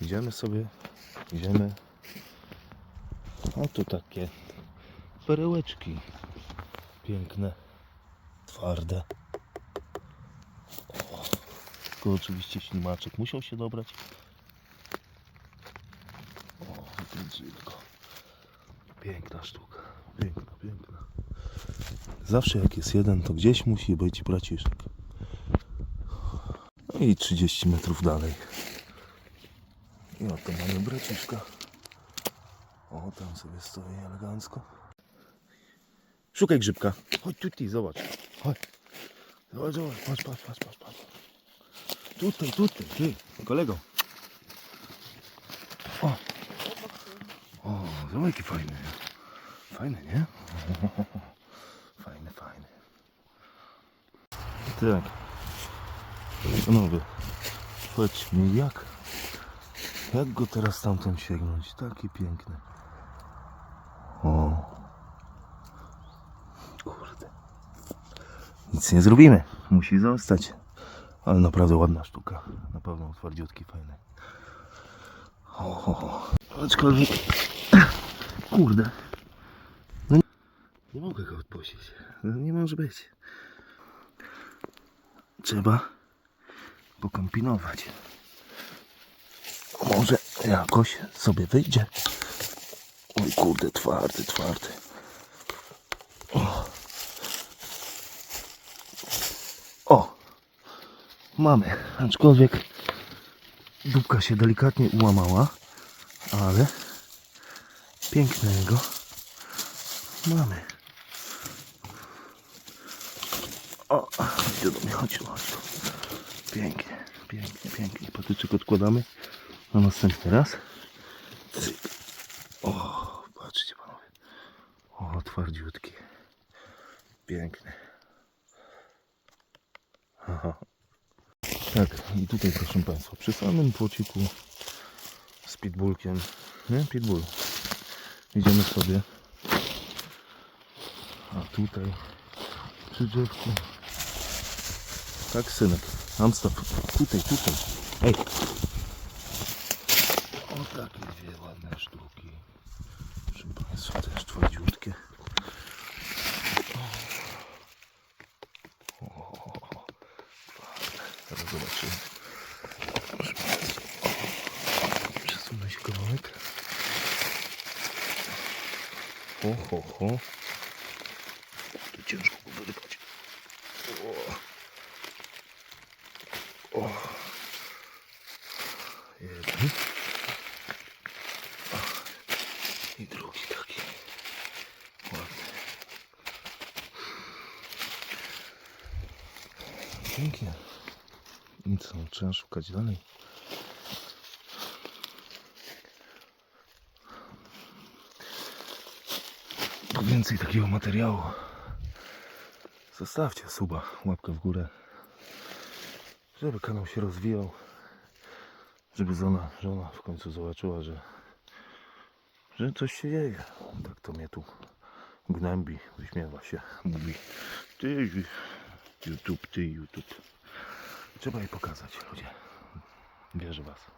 Idziemy sobie, idziemy. A tu takie perełeczki piękne, twarde. O, oczywiście ślimaczek musiał się dobrać. O, wykręcilko. Piękna sztuka, piękna, piękna. Zawsze jak jest jeden, to gdzieś musi być braciszek. No i 30 metrów dalej. I oto mamy braciszka. O, tam sobie stoi elegancko. Szukaj grzybka. Chodź tutaj, zobacz. Chodź. Zobacz, zobacz. Patrz, patrz, patrz, patrz, patrz. Tutaj, tutaj, ty, kolego. O. O, zobacz jaki fajny. Fajny, nie? Fajny, fajny. Tak. Panowie, powiedzcie mi jak, jak go teraz stamtąd sięgnąć? Taki piękny. O. Kurde. Nic nie zrobimy. Musi zostać. Ale naprawdę ładna sztuka. Na pewno twardziutki, fajny. O, o, o. Aczkolwiek... Kurde. No nie, nie mogę go odpuścić. No nie może być. Trzeba pokombinować. Może jakoś sobie wyjdzie. Oj kurde, twardy, twardy. O. o. Mamy, aczkolwiek dupka się delikatnie ułamała, ale pięknego mamy. O, chodź do mnie, chodź. Pięknie, pięknie, pięknie. Patyczek odkładamy na następny raz. O, patrzcie panowie. O, twardziutki. Piękny. Aha. Tak, i tutaj proszę Państwa, przy samym płociku z pitbullkiem, nie? Pitbull. Idziemy sobie. A tutaj przy drzewku. Tak, synek. Amstaw. Tutaj, tutaj. Ej. O takie dwie ładne sztuki. Proszę Państwa, też twardziutkie. O, o, o. Twarde. O. Przesunę się kawałek. Ho, ho, ho. Tu ciężko go wyrwać. O. O. Jeden. I drugi taki. Ładny. Pięknie. I? Trzeba szukać dalej. Po więcej takiego materiału. Zostawcie suba, łapkę w górę żeby kanał się rozwijał, żeby żona, żona w końcu zobaczyła, że, że coś się dzieje. Tak to mnie tu gnębi, wyśmiewa się, mówi ty YouTube, ty YouTube. Trzeba jej pokazać, ludzie. Wierzę was.